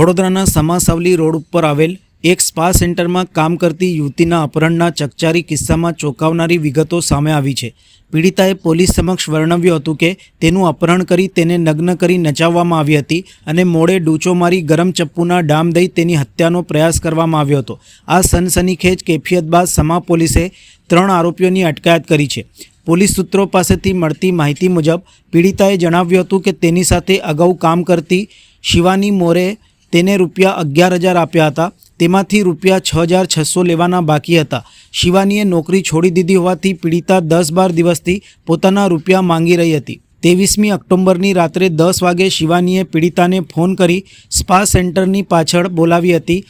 વડોદરાના સમાસાવલી રોડ ઉપર આવેલ એક સ્પા સેન્ટરમાં કામ કરતી યુવતીના અપહરણના ચકચારી કિસ્સામાં ચોંકાવનારી વિગતો સામે આવી છે. પીડિતાએ પોલીસ સમક્ષ વર્ણવ્યું હતું કે તેનું અપહરણ કરી તેને નગ્ન કરી નચાવવામાં આવી હતી અને મોડે ડૂચો મારી ગરમ ચપ્પુના ડામ દઈ તેની હત્યાનો પ્રયાસ કરવામાં આવ્યો હતો. આ સનસનીખેજ કેફિયત બાદ સમા પોલીસે ત્રણ આરોપીઓની અટકાયત કરી છે. પોલીસ સૂત્રો પાસેથી મળતી માહિતી મુજબ પીડિતાએ જણાવ્યું હતું કે તેની સાથે અગાઉ કામ કરતી શિવાની મોરે તેને રૂપિયા અગિયાર હજાર આપ્યા હતા. તેમાંથી રૂપિયા છ હજાર છસો લેવાના બાકી હતા. શિવાનીએ નોકરી છોડી દીધી હોવાથી પીડિતા દસ બાર દિવસથી પોતાના રૂપિયા માંગી રહી હતી. ત્રેવીસમી ઓક્ટોબરની રાત્રે દસ વાગે શિવાનીએ પીડિતાને ફોન કરી સ્પા સેન્ટરની પાછળ બોલાવી હતી.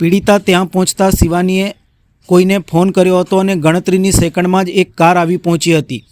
પીડિતા ત્યાં પહોંચતા શિવાનીએ કોઈને ફોન કર્યો હતો અને ગણતરીની સેકન્ડમાં જ એક કાર આવી પહોંચી હતી.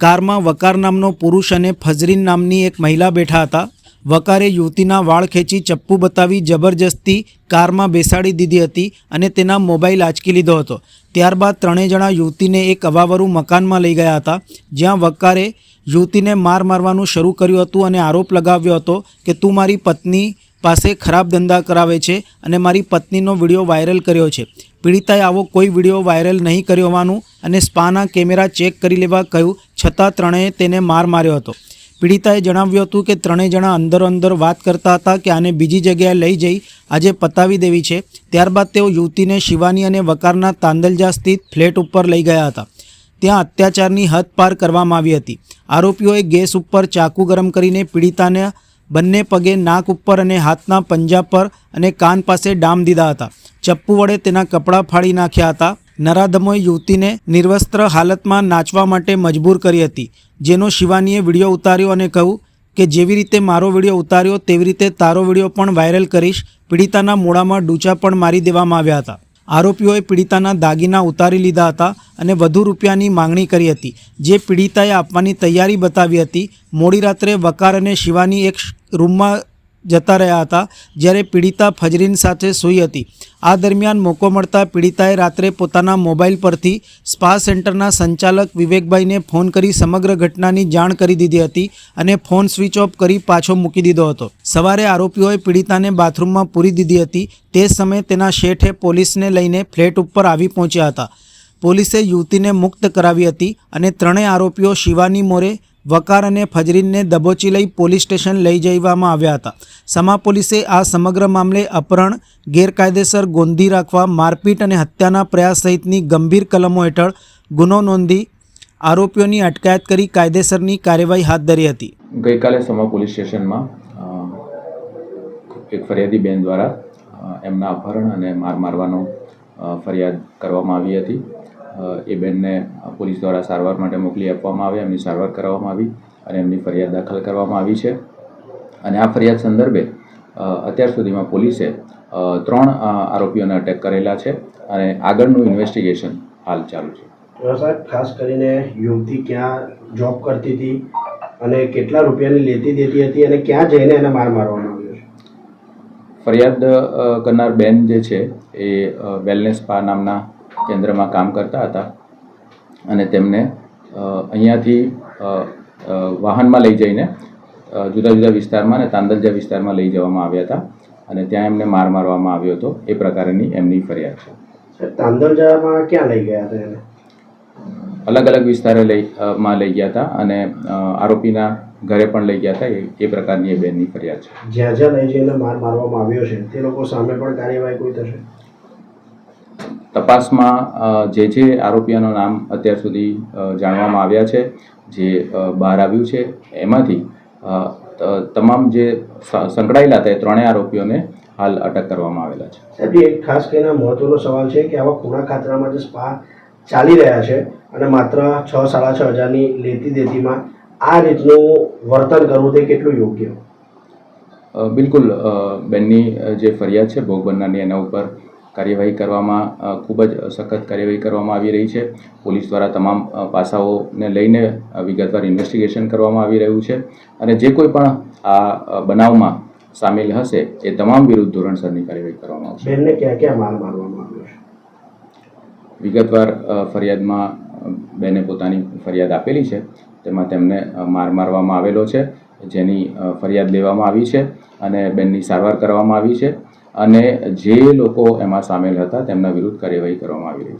કારમાં વકાર નામનો પુરુષ અને ફઝરીન નામની એક મહિલા બેઠા હતા. વકારે યુવતીના વાળ ખેંચી ચપ્પુ બતાવી જબરજસ્તી કારમાં બેસાડી દીધી હતી અને તેના મોબાઈલ આંચકી લીધો હતો. ત્યારબાદ ત્રણેય જણા યુવતીને એક અવાવરું મકાનમાં લઈ ગયા હતા, જ્યાં વકારે યુવતીને માર મારવાનું શરૂ કર્યું હતું અને આરોપ લગાવ્યો હતો કે, તું મારી પત્ની પાસે ખરાબ ધંધા કરાવે છે અને મારી પત્નીનો વીડિયો વાયરલ કર્યો છે. પીડિતાએ આવો કોઈ વીડિયો વાયરલ નહીં કર્યો હોવાનું અને સ્પાના કેમેરા ચેક કરી લેવા કહ્યું, છતાં ત્રણેય તેને માર માર્યો હતો. પીડિતાએ જણાવ્યું હતું કે ત્રણેય જણા અંદર અંદર વાત કરતા હતા કે આને બીજી જગ્યાએ લઈ જઈ આજે પતાવી દેવી છે. ત્યારબાદ તેઓ યુવતીને શિવાની અને વકારના તાંદલજા સ્થિત ફ્લેટ ઉપર લઈ ગયા હતા. ત્યાં અત્યાચારની હદ પાર કરવામાં આવી હતી. આરોપીઓએ ગેસ ઉપર ચાકુ ગરમ કરીને પીડિતાને બંને પગે નાક ઉપર અને હાથના પંજા પર અને કાન પાસે ડામ દીધા હતા. ચપ્પુ વડે તેના કપડાં ફાડી નાખ્યા હતા. નરાધમોએ યુવતીને નિર્વસ્ત્ર હાલતમાં નાચવા માટે મજબૂર કરી હતી. જેનો શિવાનીએ વીડિયો ઉતાર્યો અને કહ્યું કે, જેવી રીતે મારો વીડિયો ઉતાર્યો, તેવી રીતે તારો વીડિયો પણ વાયરલ કરીશ. પીડિતાના મોડામાં ડૂચા પણ મારી દેવામાં આવ્યા હતા. આરોપીઓએ પીડિતાના દાગીના ઉતારી લીધા હતા અને વધુ રૂપિયાની માંગણી કરી હતી. જે પીડિતાએ આપવાની તૈયારી બતાવી હતી. મોડી રાત્રે વકાર અને શિવાની એક રૂમમાં જતા રહ્યા હતા, જ્યારે પીડિતા ફજરીન સાથે સૂઈ હતી. આ દરમિયાન મોકો મળતા પીડિતાએ રાત્રે પોતાના મોબાઈલ પરથી સ્પા સેન્ટરના સંચાલક વિવેકભાઈને ફોન કરી સમગ્ર ઘટનાની જાણ કરી દીધી હતી અને ફોન સ્વિચ ઓફ કરી પાછો મૂકી દીધો હતો. સવારે આરોપીઓએ પીડિતાને બાથરૂમમાં પૂરી દીધી હતી. તે સમયે તેના શેઠે પોલીસને લઈને ફ્લેટ ઉપર આવી પહોંચ્યા હતા. પોલીસે યુવતીને મુક્ત કરાવી હતી અને ત્રણેય આરોપીઓ શિવાની મોરે વકાર અને ફજરીનને દબોચી લઈ પોલીસ સ્ટેશન લઈ જવામાં આવ્યા હતા. સમા પોલીસે આ સમગ્ર મામલે અપહરણ, ગેરકાયદેસર ગોંધી રાખવા, મારપીટ અને હત્યાના પ્રયાસ સહિતની ગંભીર કલમો હેઠળ ગુનો નોંધી આરોપીઓની અટકાયત કરી કાયદેસરની કાર્યવાહી હાથ ધરી હતી. ગઈકાલે સમા પોલીસ સ્ટેશનમાં એક ફરિયાદી બેન દ્વારા એમના અપહરણ અને માર મારવાનો ફરિયાદ કરવામાં આવી હતી. એ બેનને પોલીસ દ્વારા સારવાર માટે મોકલી આપવામાં આવી એમની સારવાર કરવામાં આવી અને એમની ફરિયાદ દાખલ કરવામાં આવી છે. અને આ ફરિયાદ સંદર્ભે અત્યાર સુધીમાં પોલીસે ત્રણ આરોપીઓને અટેક કરેલા છે અને આગળનું ઇન્વેસ્ટિગેશન હાલ ચાલુ છે. સાહેબ ખાસ કરીને યુવતી ક્યાં જોબ કરતી હતી અને કેટલા રૂપિયાની લેતી દેતી હતી અને ક્યાં જઈને એને માર મારવામાં આવ્યો છે? ફરિયાદ કરનાર બેન જે છે એ વેલનેસ સ્પા નામના કેન્દ્રમાં કામ કરતા હતા અને તેમને અહીંયાથી વાહનમાં લઈ જઈને જુદા જુદા વિસ્તારમાં અને તાંદલજા વિસ્તારમાં લઈ જવામાં આવ્યા હતા અને ત્યાં એમને માર મારવામાં આવ્યો હતો. એ પ્રકારની એમની ફરિયાદ છે. તાંદલજામાં ક્યાં લઈ ગયા હતા એને? અલગ અલગ વિસ્તારે લઈ માં લઈ ગયા હતા અને આરોપીના ઘરે પણ લઈ ગયા હતા. એ એ પ્રકારની એ બેનની ફરિયાદ છે. જ્યાં જ્યાં લઈ જઈને માર મારવામાં આવ્યો છે તે લોકો સામે પણ કાર્યવાહી કોઈ થશે? તપાસમાં જે જે આરોપીઓના નામ અત્યાર સુધી જાણવામાં આવ્યા છે જે બહાર આવ્યું છે એમાંથી તમામ જે સંકળાયેલા હતા એ ત્રણેય આરોપીઓને હાલ અટક કરવામાં આવેલા છે. સાહેબ એક ખાસ કરીને મહત્વનો સવાલ છે કે આવા ખૂણા ખાતરામાં જે સ્પા ચાલી રહ્યા છે અને માત્ર છ સાડા છ હજારની લેતી દેતીમાં આ રીતનું વર્તન કરવું તે કેટલું યોગ્ય? બિલકુલ બેનની જે ફરિયાદ છે ભોગ બનનારની એના ઉપર કાર્યવાહી કરવામાં ખૂબ જ સખત કાર્યવાહી કરવામાં આવી રહી છે. પોલીસ દ્વારા તમામ પાસાઓને લઈને વિગતવાર ઇન્વેસ્ટિગેશન કરવામાં આવી રહ્યું છે. અને જે કોઈ પણ આ બનાવમાં સામેલ હશે એ તમામ વિરુદ્ધ ધોરણસરની કાર્યવાહી કરવામાં આવશે. બેનને ક્યાં ક્યાં માર મારવામાં આવ્યો વિગતવાર ફરિયાદમાં બેને પોતાની ફરિયાદ આપેલી છે. તેમાં તેમને માર મારવામાં આવેલો છે. જેની ફરિયાદ લેવામાં આવી છે અને બેનની સારવાર કરવામાં આવી છે. અને જે લોકો એમાં સામેલ હતા તેમના વિરુદ્ધ કાર્યવાહી કરવામાં આવી રહી છે.